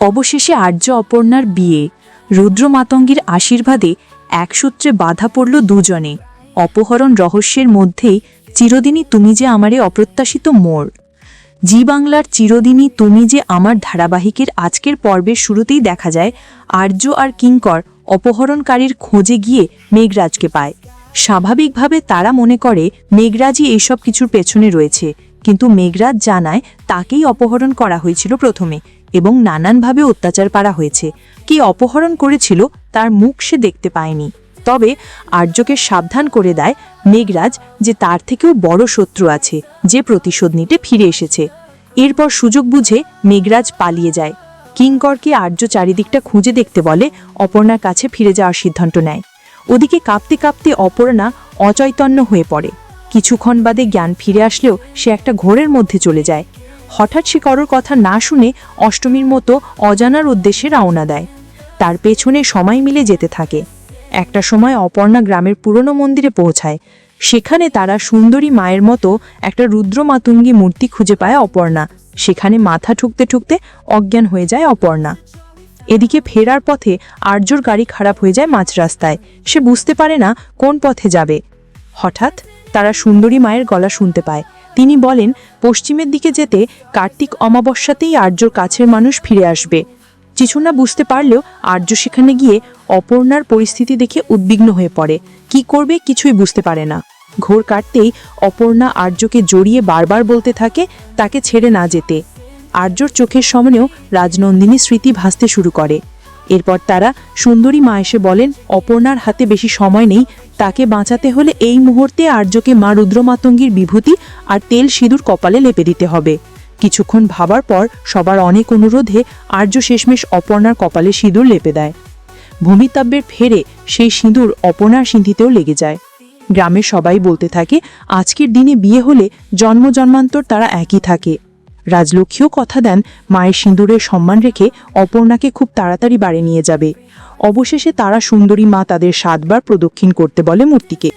অবশেষে আর্য অপর্ণার বিয়ে। রুদ্র মাতঙ্গীর আশীর্বাদে এক সূত্রে বাধা পড়ল দুজনে। অপহরণ রহস্যের মধ্যেই চিরদিনই তুমি যে আমারে অপ্রত্যাশিত মোড় জি বাংলার চিরদিনই তুমি যে আমার ধারাবাহিকের আজকের পর্বের শুরুতেই দেখা যায়, আর্য আর কিঙ্কর অপহরণকারীর খোঁজে গিয়ে মেঘরাজকে পায়। স্বাভাবিকভাবে তারা মনে করে, মেঘরাজই এইসব কিছুর পেছনে রয়েছে। কিন্তু মেঘরাজ জানায়, তাকেই অপহরণ করা হয়েছিল প্রথমে। এবং নানানভাবে অত্যাচার করা হয়েছে। কি অপহরণ করেছিল তার মুখ সে দেখতে পায়নি। তবে আর্যকে সাবধান করে দেয় মেঘরাজ যে তার থেকেও বড় শত্রু আছে, যে প্রতিশোধ নিতে ফিরে এসেছে। এরপর সুযোগ বুঝে মেঘরাজ পালিয়ে যায়। কিঙ্করকে আর্য চারিদিকটা খুঁজে দেখতে বলে অপর্ণার কাছে ফিরে যাওয়ার সিদ্ধান্ত নেয়। ওদিকে কাঁপতে কাঁপতে অপর্ণা অচৈতন্য হয়ে পড়ে। কিছুক্ষণ বাদে জ্ঞান ফিরে আসলেও সে একটা ঘোরের মধ্যে চলে যায়। হঠাৎ সে কথা না শুনে অষ্টমীর মতো অজানার উদ্দেশ্যে রওনা দেয়। তার পেছনে সময় মিলে যেতে থাকে। একটা সময় অপর্ণা গ্রামের পুরনো মন্দিরে পৌঁছায়। সেখানে তারা সুন্দরী মায়ের মতো একটা রুদ্র মাতুঙ্গী মূর্তি খুঁজে পায় অপর্ণা। সেখানে মাথা ঠুকতে ঠুকতে অজ্ঞান হয়ে যায় অপর্ণা। এদিকে ফেরার পথে আর্যর গাড়ি খারাপ হয়ে যায় মাঝ রাস্তায়। সে বুঝতে পারে না কোন পথে যাবে। হঠাৎ তারা সুন্দরী মায়ের গলা শুনতে পায়। তিনি বলেন, পশ্চিমের দিকে যেতে কার্তিক অমাবস্যাতেই আর্যর কাছের মানুষ ফিরে আসবে। কিছু না বুঝতে পারলেও আর্য সেখানে গিয়ে অপর্ণার পরিস্থিতি দেখে উদ্বিগ্ন হয়ে পড়ে। কি করবে কিছুই বুঝতে পারে না। ঘোর কাটতেই অপর্ণা আর্যকে জড়িয়ে বারবার বলতে থাকে তাকে ছেড়ে না যেতে। আর্যর চোখের সামনেও রাজনন্দিনী স্মৃতি ভাসতে শুরু করে। এরপর তারা সুন্দরী মা এসে বলেন, অপর্ণার হাতে বেশি সময় নেই। তাকে বাঁচাতে হলে এই মুহূর্তে আর্যকে মা রুদ্রমাতঙ্গীর বিভূতি আর তেল সিঁদুর কপালে লেপে দিতে হবে। কিছুক্ষণ ভাবার পর সবার অনেক অনুরোধে আর্য শেষমেশ অপর্ণার কপালে সিঁদুর লেপে দেয়। ভূমিতাব্যের ফেরে সেই সিঁদুর অপর্ণার সিন্ধিতেও লেগে যায়। গ্রামের সবাই বলতে থাকে, আজকের দিনে বিয়ে হলে জন্ম জন্মান্তর তারা একই থাকে। রাজলক্ষ্মীও কথা দেন, মায়ের সিঁদুরের সম্মান রেখে অপর্ণাকে খুব তাড়াতাড়ি বাড়ি নিয়ে যাবে। অবশেষে তারা সুন্দরী মা তাদের সাতবার প্রদক্ষিণ করতে বলে মূর্তিকে।